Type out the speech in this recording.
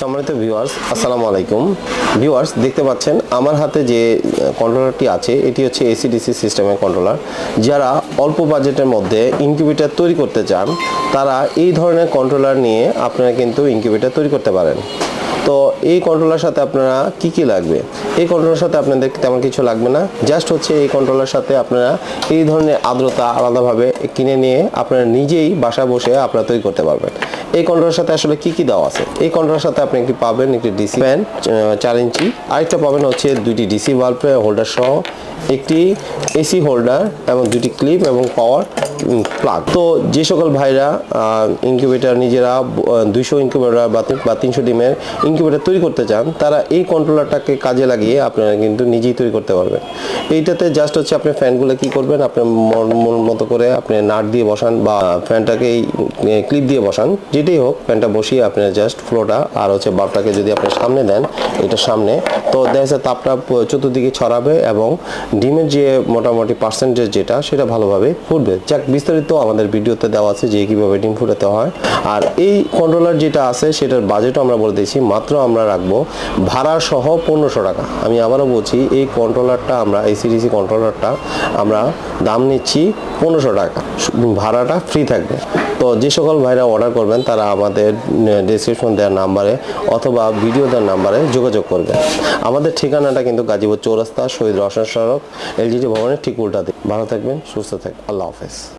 সম্মানিত ভিউয়ার্স আসসালামু আলাইকুম। ভিউয়ার্স দেখতে পাচ্ছেন আমার হাতে যে কন্ট্রোলারটি আছে, এটি হচ্ছে এসিডিসি সিস্টেমের কন্ট্রোলার যারা অল্প বাজেটের মধ্যে ইনকিউবেটর তৈরি করতে চান, তারা এই ধরনের কন্ট্রোলার নিয়ে আপনারা কিন্তু ইনকিউবেটর তৈরি করতে পারেন। তো এই কন্ট্রোলার সাথে আপনারা কি কি লাগবে? এই কন্ট্রোলার সাথে আপনাদের তেমন কিছু লাগবে না। জাস্ট হচ্ছে এই কন্ট্রোলার সাথে আপনারা এই ধরনের আর্দ্রতা আলাদাভাবে কিনে নিয়ে আপনারা নিজেই বাসায় বসে আপনারা তৈরি করতে পারবেন। এই কন্ট্রোলার সাথে আসলে কি কি দেওয়া আছে? এই কন্ট্রোলার সাথে আপনি একটি পাবেন একটি ডিসি ফ্যান চার ইঞ্চি। আরেকটা পাবেন হচ্ছে দুইটি ডিসি বাল্ব হোল্ডার সহ একটি এসি হোল্ডার এবং দুটি ক্লিপ এবং পাওয়ার প্লাগ তো যে সকল ভাইরা ইনকিউবেটার নিজেরা দুইশো ইনকিউবেটার বা তিনশো ডিমের ইনকিউবেটার তৈরি করতে চান, তারা এই কন্ট্রোলারটাকে কাজে লাগিয়ে আপনারা কিন্তু নিজেই তৈরি করতে পারবেন। এইটাতে জাস্ট হচ্ছে আপনি ফ্যানগুলো কি করবেন, আপনি মন মতো করে আপনি নাট দিয়ে বসান বা ফ্যানটাকে এই ক্লিপ দিয়ে বসান, যেটাই হোক ফ্যানটা বসিয়ে আপনি জাস্ট ফ্লোটা আর হচ্ছে বাল্বটাকে যদি আপনি সামনে দেন, এটা সামনে তো দেখা তাপটা চতুর্দিকে ছড়াবে এবং ডিমের যে মোটামুটি পার্সেন্টেজ যেটা, সেটা ভালোভাবে ফুটবে। যাক, বিস্তারিত আমাদের ভিডিওতে দেওয়া আছে যে কীভাবে ডিম ফুটাতে হয়। আর এই কন্ট্রোলার যেটা আছে, সেটার বাজেটও আমরা বলে দিয়েছি, মাত্র আমরা রাখব ভাড়া সহ পনেরোশো টাকা। আমি আবারও বলছি, এই কন্ট্রোলারটা আমরা এসিডিসি কন্ট্রোলারটা আমরা দাম নিচ্ছি পনেরোশো টাকা। ভাড়াটা ফ্রি থাকবে। তো যে সকল ভাইরা অর্ডার করবেন, তারা আমাদের ডিসক্রিপশন দেওয়ার নাম্বারে অথবা ভিডিও দেওয়ার নাম্বারে যোগাযোগ করবেন। আমাদের ঠিকানাটা কিন্তু গাজীপুর চৌরাস্তা শহীদ রসায়ন সড়ক এলজিডি ভবনের ঠিক উল্টাতে। ভালো থাকবেন, সুস্থ থাকবেন। আল্লাহ হাফেজ।